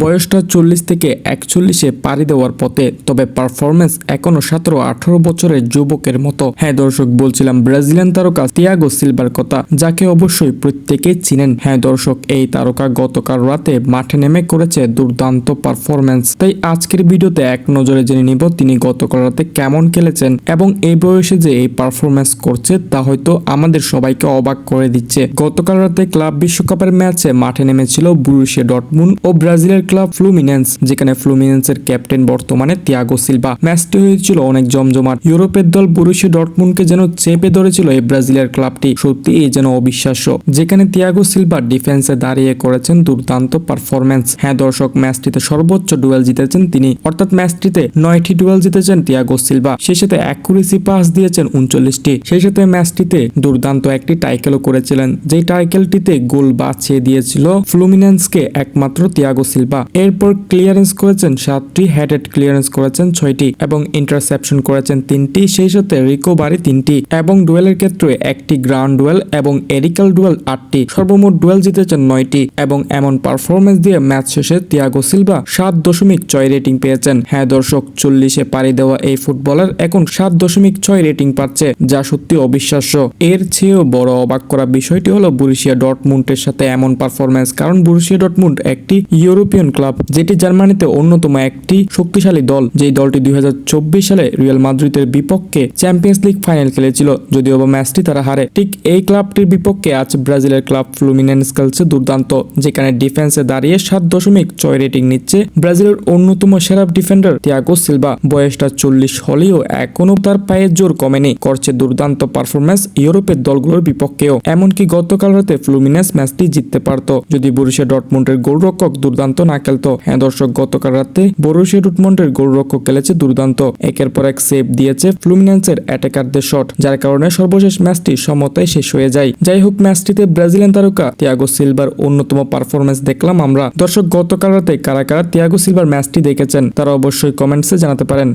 বয়সটা চল্লিশ থেকে একচল্লিশে পাড়ি দেওয়ার পথে, তবে পারফরমেন্স এখনও সতেরো আঠারো বছরের যুবকের মতো। হ্যাঁ দর্শক, বলছিলাম ব্রাজিলিয়ান তারকা তিয়াগো সিলভার কথা, যাকে অবশ্যই প্রত্যেকেই চিনেন। হ্যাঁ দর্শক, এই তারকা গতকাল রাতে মাঠে নেমে করেছে দুর্দান্ত পারফরমেন্স তাই আজকের ভিডিওতে এক নজরে জেনে নিব তিনি গতকাল রাতে কেমন খেলেছেন এবং এই বয়সে যে এই পারফরমেন্স করছে, তা হয়তো আমাদের সবাইকে অবাক করে দিচ্ছে। গতকাল রাতে ক্লাব বিশ্বকাপের ম্যাচে মাঠে নেমেছিল বুরুশিয়া ডটমুন ও ব্রাজিলের ক্লাব ফ্লুমিনেন্স, যেখানে ফ্লুমিনেন্সের ক্যাপ্টেন বর্তমানে তিয়াগো সিলভা। ম্যাচটি হয়েছিল অনেক জমজমাট। ইউরোপের দল বুরুশিয়া ডটমুনকে যেন চেপে ধরেছিল এই ব্রাজিলের ক্লাবটি সত্যি এই যেন অবিশ্বাস্য। যেখানে তিয়াগো সিলভা ডিফেন্সে দাঁড়িয়ে করেছেন দুর্দান্ত পারফরমেন্স হ্যাঁ দর্শক, ম্যাচটিতে সর্বোচ্চ ডুয়েল জিতেছেন তিনি। অর্থাৎ ম্যাচটিতে নয়টি ডুয়েল জিতেছেন তিয়াগো সিলভা। সেই সাথে অ্যাকুরেসি পাস দিয়েছেন উনচল্লিশটি। সেই সাথে ম্যাচটিতে দুর্দান্ত একটি টাইকেলও করেছিলেন। যেই টাইকেলটিতে গোল বাঁচিয়ে দিয়েছিল ফ্লুমিনেন্সকে একমাত্র তিয়াগো সিলভা। এরপর ক্লিয়ারেন্স করেছেন সাতটি হেডেড ক্লিয়ারেন্স করেছেন ছয়টি এবং ইন্টারসেপশন করেছেন তিনটি, সেই সাথে রিকোভারি তিনটি এবং ডুয়েলের ক্ষেত্রে একটি গ্রাউন্ড ডুয়েল এবং এরিক্যাল ডুয়েল আটটি। সর্বমোট ডুয়েল জিতেছেন নয়টি এবং এমন পারফরমেন্স দিয়ে ম্যাচ শেষে তিয়াগো সিলভা সাত দশমিক ছয় রেটিং পেয়েছেন। হ্যাঁ দর্শক, চল্লিশে পাড়ি দেওয়া এই ফুটবলার এখন সাত দশমিক ছয় রেটিং পাচ্ছে, যা সত্যি অবিশ্বাস্য। এর চেয়েও বড় অবাক করা বিষয়টি হলো বুরুশিয়া ডটমুন্টের সাথে এমন পারফরমেন্স কারণ বুরুশিয়া ডটমুন্ট একটি ইউরোপিয়ান ক্লাব যেটি জার্মানিতে অন্যতম একটি শক্তিশালী দল। যেই দলটি দুই হাজার চব্বিশ সালে রিয়াল মাদ্রিদের বিপক্ষে চ্যাম্পিয়ন্স লিগ ফাইনাল খেলেছিল, যদিও বা ম্যাচটি তারা হারে। ঠিক এই ক্লাবটির বিপক্ষে আজ ব্রাজিলের ক্লাব ফ্লুমিনেন্স খেলছে দুর্দান্ত, যেখানে ডিফেন্সে দাঁড়িয়ে সাত দশমিক ছয় রেটিং নিচ্ছে ব্রাজিলের অন্যতম সেরা ডিফেন্ডার তিয়াগো সিলভা বয়সটা চল্লিশ হলেও এখনও তার পায়ের জোর কমেনি, করছে দুর্দান্ত পারফরমেন্স ইউরোপের দলগুলোর বিপক্ষেও। এমনকি গতকাল রাতে ফ্লুমিনেন্স ম্যাচটি জিততে পারত, যদি বরুশিয়া ডটমন্ডের গোলরক্ষক দুর্দান্ত না খেলতো হ্যাঁ দর্শক, গতকাল রাতে বরুশিয়া ডুটমন্ডের গোলরক্ষক খেলেছে দুর্দান্ত। একের পর এক সেভ দিয়েছে ফ্লুমিনেন্সের অ্যাটাকারদের শট যার কারণে সর্বশেষ ম্যাচটি সমতায় শেষ হয়ে যায়। যাই হোক, ম্যাচটিতে ব্রাজিলিয়ান তারকা তিয়াগো সিলভার অন্যতম পারফরমেন্স দেখলাম আমরা। দর্শক, গতকাল রাতে কারা কারা তিয়াগো সিলভার ম্যাচটি দেখেছেন, তারা অবশ্যই কমেন্টসে জানাতে পারেন।